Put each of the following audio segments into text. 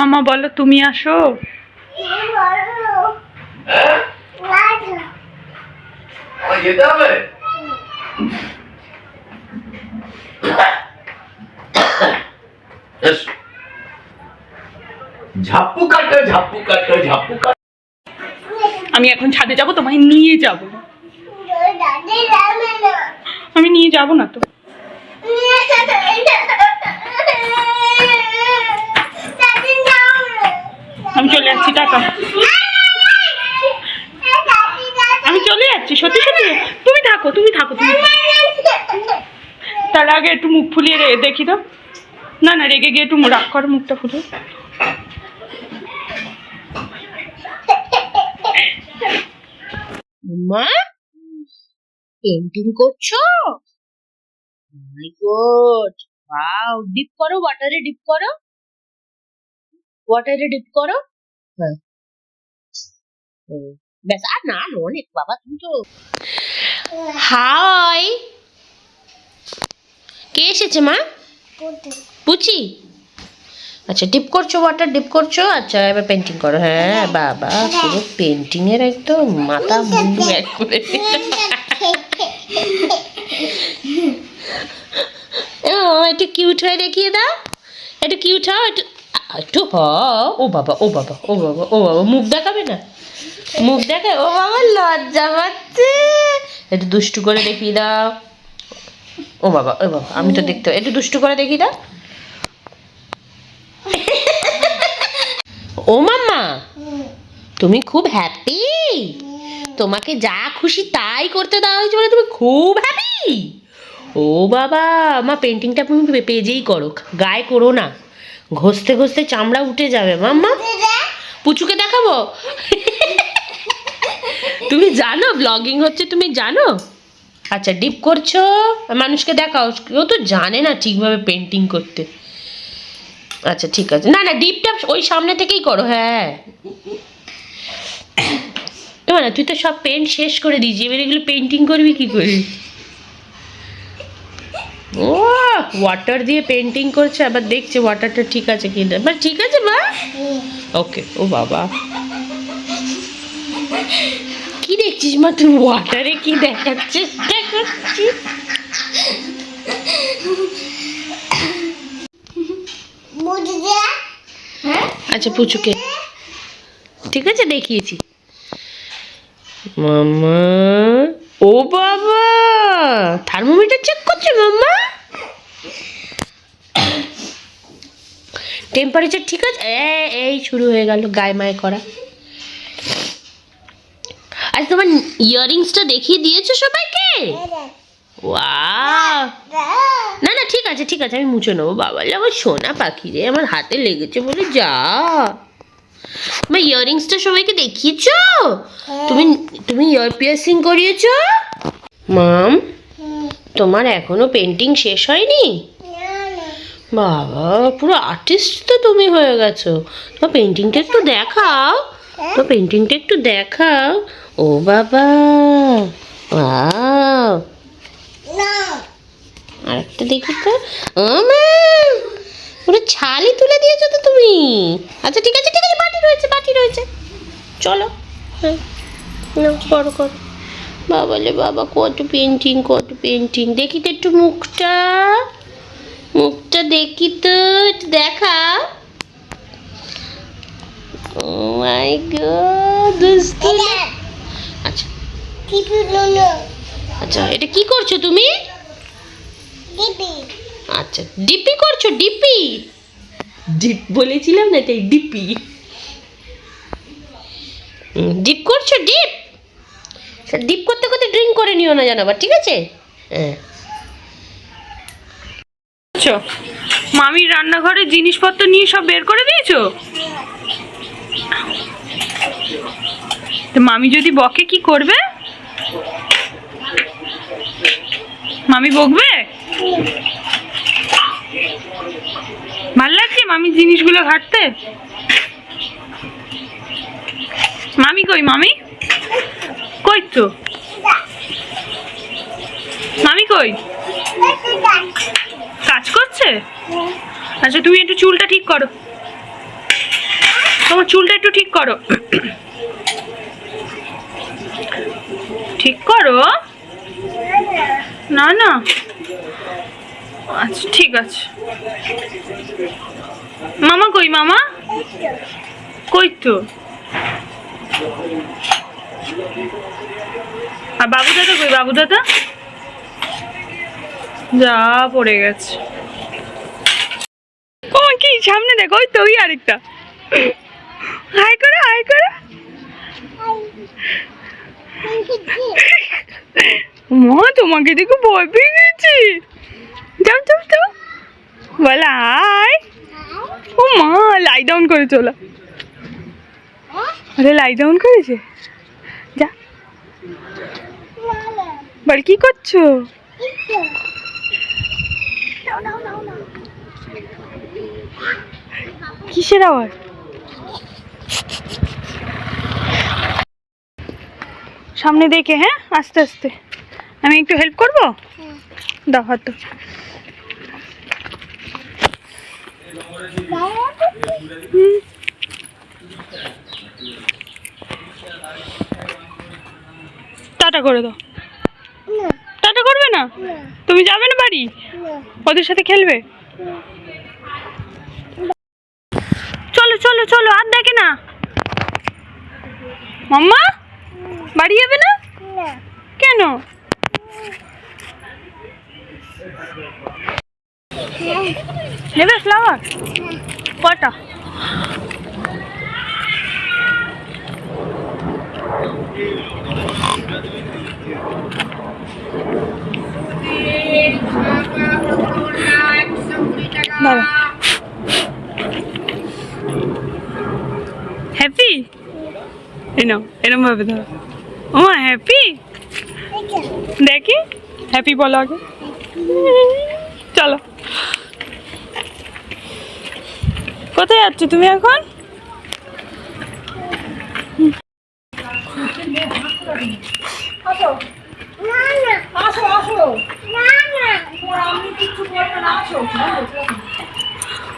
মামা বলো তুমি আসো। কাটো কাটো ঝাপ্পু কাটো। আমি এখন ছাদে যাব তোমায় নিয়ে যাব। আমি নিয়ে যাব না তো। আমি চলে যাচ্ছি সত্যি সত্যি। তুমি থাকো তুমি থাকো তুমি তার আগে একটু মুখ ফুলিয়ে রে- দেখি তো। না না রেগে গিয়ে একটু রাগ করো মুখটা ফুলে মা পেন্টিং করছ? মাই গড ওয়াও ডিপ করো ওয়াটারে ডিপ করো। ওয়াটারে ডিপ করো। হ্যাঁ। হুম, ব্যাস আর না না, অনেক বাবা তুমি তো হাই কে এসেছে মা পুচি আচ্ছা ডিপ করছ ওয়াটার ডিপ করছ আচ্ছা এবার পেন্টিং করো হ্যাঁ বাবা পুরো পেন্টিং এর একদম মাথা মুন্ডু এক করে ও একটু কিউট হয়ে দেখিয়ে দাও একটু কিউট হও একটু আ, একটু হ ও বাবা ও বাবা ও বাবা ও বাবা মুখ দেখাবে না মুখ দেখে ও বাবা লজ্জা পাচ্ছে। একটু দুষ্টু করে দেখিয়ে দাও। ও বাবা ও বাবা আমি তো দেখতে একটু দুষ্টু করে দেখিয়ে দাও। ও মাম্মা তুমি খুব হ্যাপি তোমাকে যা খুশি তাই করতে দেওয়া হয়েছে বলে তুমি খুব হ্যাপি ও বাবা মা পেন্টিংটা তুমি পেজেই করো গায়ে করো না। ঘষতে ঘষতে চামড়া উঠে যাবে মাম্মা। পুচুকে দেখাবো? তুমি জানো ব্লগিং হচ্ছে তুমি জানো? আচ্ছা ডিপ করছ মানুষকে দেখাও কেউ তো জানে না ঠিকভাবে পেন্টিং করতে। আচ্ছা ঠিক আছে। না না ডিপটা ওই সামনে থেকেই করো হ্যাঁ। না তুই তো সব পেন্ট শেষ করে দিয়েছি এবার এগুলো পেন্টিং করবি কি করে? ও ওয়াটার দিয়ে পেন্টিং করছে আবার দেখছে ওয়াটারটা ঠিক আছে কি না বা ঠিক আছে মা? ওকে ও বাবা। কি দেখছিস মা? তুই ওয়াটারে কি দেখার চেষ্টা করছিস আচ্ছা পুচুকে। ঠিক আছে দেখিয়েছি। মামা ও বাবা! থার্মোমিটার চেক করছে মাম্মা টেম্পারেচার ঠিক আছে? এই শুরু হয়ে গেল গায়ে মায়ে করা। আচ্ছা তোমার ইয়ারিংসটা দেখিয়ে দিয়েছ সবাইকে? না না ঠিক আছে ঠিক আছে আমি মুছে নেব। বাবা আমার সোনা পাখি রে আমার হাতে লেগেছে বলে যা। আমার ইয়ারিংসটা সবাইকে দেখিয়েছ? তুমি তুমি ইয়ার পিয়ার্সিং করিয়েছ? মাম তোমার এখনও পেন্টিং শেষ হয়নি? বাবা পুরো আর্টিস্ট তো তুমি হয়ে গেছো। তোমার পেন্টিংটা একটু দেখাও। তো পেন্টিংটা একটু দেখাও। ও বাবা! ওয়াও! আরেকটা দেখি তো। ও মা! পুরো ছালি তুলে দিয়েছ তো তুমি। আচ্ছা ঠিক আছে ঠিক আছে বাটি রয়েছে বাটি রয়েছে। চলো। হ্যাঁ। নাও, করো। করো বাবালে বাবা কত পেন্টিং কত পেন্টিং দেখি তো একটু মুখটা। মুখটা দেখি তো একটু দেখা। ও মাই গড দুষ্টু আচ্ছা। আচ্ছা এটা কি করছ তুমি? আচ্ছা ডিপি করছ ডিপি? ডিপ বলেছিলাম না এটাই ডিপি। ডিপ করছ ডিপ? ডিপ করতে করতে ড্রিঙ্ক করে নিও না জানো আবার ঠিক আছে? হ্যাঁ। আচ্ছা মামির রান্নাঘরে জিনিসপত্র নিয়ে সব বের করে দিয়েছ? তো মামি যদি বকে, কি করবে? মামি বকবে? ভালো লাগছে মামি জিনিসগুলো ঘাটতে? মামি কই মামি? কই তো? মামি কই? কাজ করছে? আচ্ছা তুমি একটু চুলটা ঠিক করো। তোমার চুলটা একটু ঠিক করো। ঠিক করো? না না। আচ্ছা ঠিক আছে। মামা কই মামা? কই তো? আর বাবু দাদা কই, বাবু দাদা? যা পড়ে গেছে। ও, কি, সামনে দেখো, ওই তো ওই আরেকটা। হাই করে হাই করে। মা, তোমাকে দেখে ভয় পেয়ে গেছি। যাও যাও যাও। বল হাই ও মা লাই ডাউন করে চলো। আরে লাই ডাউন করেছে? যা। বল, কি করছ? কিসের আওয়াজ? সামনে দেখে হ্যাঁ? আস্তে আস্তে। আমি একটু হেল্প করব? দাও হাত টাটা করে দাও। টাটা করবে না? তুমি যাবে না বাড়ি? ওদের সাথে খেলবে? চলো চলো চলো আর দেখে না। মাম্মা? বাড়ি যাবে না? কেন? নেবে ফ্লাওয়ার কটা? হ্যাপি নাও এরম ভাবে ধরো। ও হ্যাপি দেখি হ্যাপি বলো আগে চলো কোথায় যাচ্ছ তুমি এখন?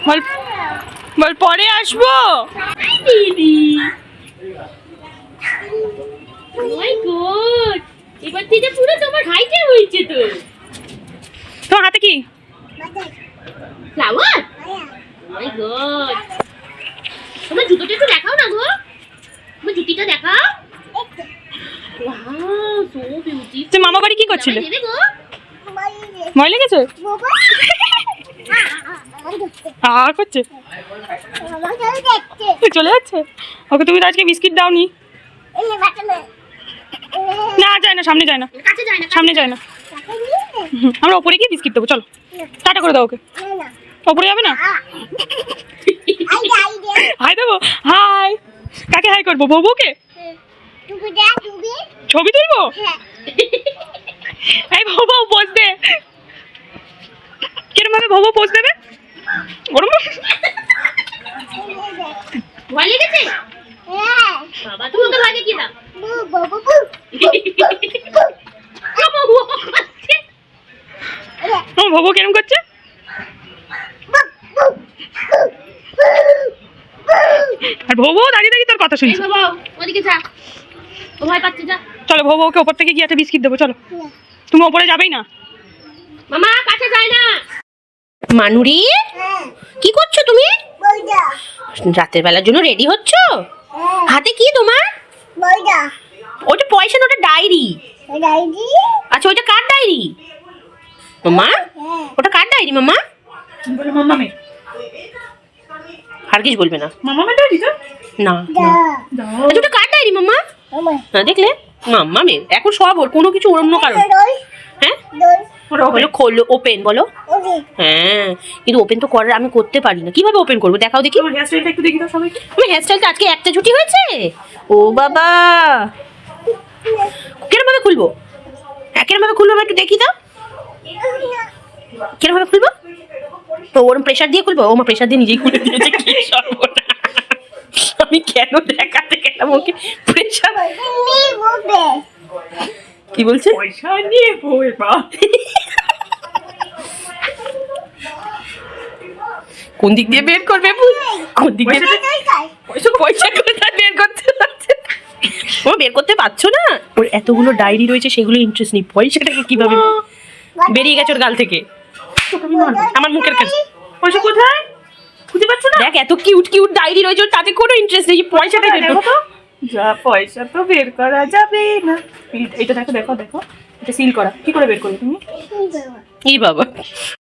বল বল পরে আসব? দিদি মাই গড! এবার থেকে পুরো তোমার হাইটে হয়েছে তো। তোমার হাতে কি? Flower my God! তোমার জুতোটা একটু দেখাও না গো। তোমার জুতিটা দেখাও। ওয়াও সো বিউটিফুল তুমি মামা বাড়ি কি করছিলে? গো। ভয় লেগেছে আ করছে? চলে যাচ্ছে? ওকে তুমি তো আজকে বিস্কিট দাওনি। না যায় না সামনে যায় না। কাছে যায় না সামনে যায় না। আমরা ওপরে গিয়ে বিস্কিট দেবো চলো। টাটা করে দাও ওকে। ওপরে যাবে না? হাই দেবো হাই। কাকে হাই করব বউকে ছবি তুলবো? এই ভবো পোজ দে। কিরম ভাবে ভবো পোজ দেবে? গরম ভয় লেগেছে? বাবা তুমি ওকে ভয় দেখিয়ে দাও আমার ভবো কিরম করছে? আর ভবো দাঁড়িয়ে দাঁড়িয়ে তোর কথা শুনছে। ওদিকে যা। ও ভয় পাচ্ছে যা। চলো ভবো ওকে ওপর থেকে গিয়ে একটা বিস্কিট দেবো চলো। তুমি ওপরে যাবেই না। মামা কাছে যায় না। মানুরি কি করছ তুমি? রাতের বেলার জন্য রেডি হচ্ছ? হাতে কি তোমার? ওটা পয়সা না ওটা ডায়েরি। আচ্ছা ওইটা কার ডায়েরি? মামা? ওটা কার ডায়েরি মামা? বলে মাম্মা মে আর কিছু বলবে না। মাম্মা মে ডায়েরি তো? না আচ্ছা ওটা কার ডায়েরি মামা? না দেখলে? মাম্মা মে এখন সব ওর কোনো কিছু অন্য কারণ। হ্যাঁ? বলো খোলো ওপেন বলো। হ্যাঁ কিন্তু ওপেন তো করার আমি করতে পারি না। কীভাবে ওপেন করব? দেখাও দেখি। তোমার হেয়ার স্টাইলটা একটু দেখি দাও সবাইকে। আমার হেয়ারস্টাইলটা আজকে একটা ছুটি হয়েছে? ও বাবা! কিরম ভাবে খুলবো? হ্যাঁ কিরম ভাবে খুলবো একটু দেখি দাও। কিরম ভাবে খুলবো? তো ওরম প্রেশার দিয়ে খুলবো? ও মা প্রেশার দিয়ে নিজেই খুলে দিয়েছে কি। আমি কেন দেখাতে গেলাম ওকে? প্রেশার কি বলছে? পয়সা নিয়ে কোন দিক দিয়ে বের করবে কোন দিক দিয়ে পয়সা পয়সা কোথায় বের করতে ও বের করতে পারছ না? ওর এতগুলো ডায়েরি রয়েছে সেগুলো ইন্টারেস্ট নেই। পয়সাটাকে কীভাবে বেরিয়ে গেছে ওর গাল থেকে। আমার মুখের কাছে। পয়সা কোথায়? খুঁজে পাচ্ছ না? দেখ এত কিউট কিউট ডায়েরি রয়েছে ওর তাতে কোনো ইন্টারেস্ট নেই। পয়সাটা বের দেখো যা পয়সা তো বের করা যাবে না। এই- এইটা দেখো দেখো দেখো। এটা সিল করা। কি করে বের করবে তুমি? কি বাবা।